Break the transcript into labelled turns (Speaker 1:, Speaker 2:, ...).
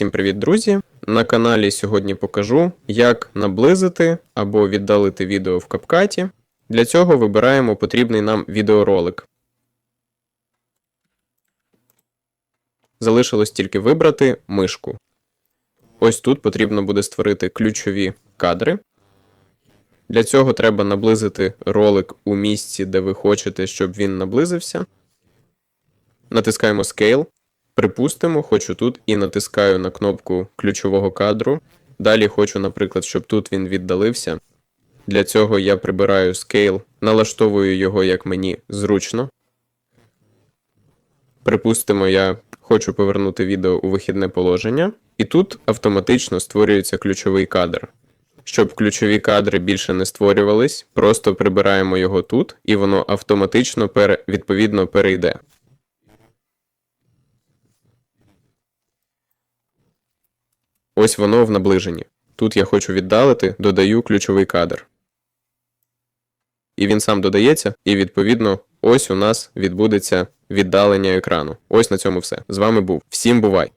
Speaker 1: Всім привіт, друзі! На каналі сьогодні покажу, як наблизити або віддалити відео в капкаті. Для цього вибираємо потрібний нам відеоролик. Залишилось тільки вибрати мишку. Ось тут потрібно буде створити ключові кадри. Для цього треба наблизити ролик у місці, де ви хочете, щоб він наблизився. Натискаємо Scale. Припустимо, хочу тут і натискаю на кнопку ключового кадру. Далі хочу, наприклад, щоб тут він віддалився. Для цього я прибираю Scale, налаштовую його як мені зручно. Припустимо, я хочу повернути відео у вихідне положення, і тут автоматично створюється ключовий кадр. Щоб ключові кадри більше не створювались, просто прибираємо його тут, і воно автоматично пере... відповідно перейде. Ось воно в наближенні. Тут я хочу віддалити, додаю ключовий кадр. І він сам додається, і відповідно ось у нас відбудеться віддалення екрану. Ось на цьому все. З вами був. Всім бувай!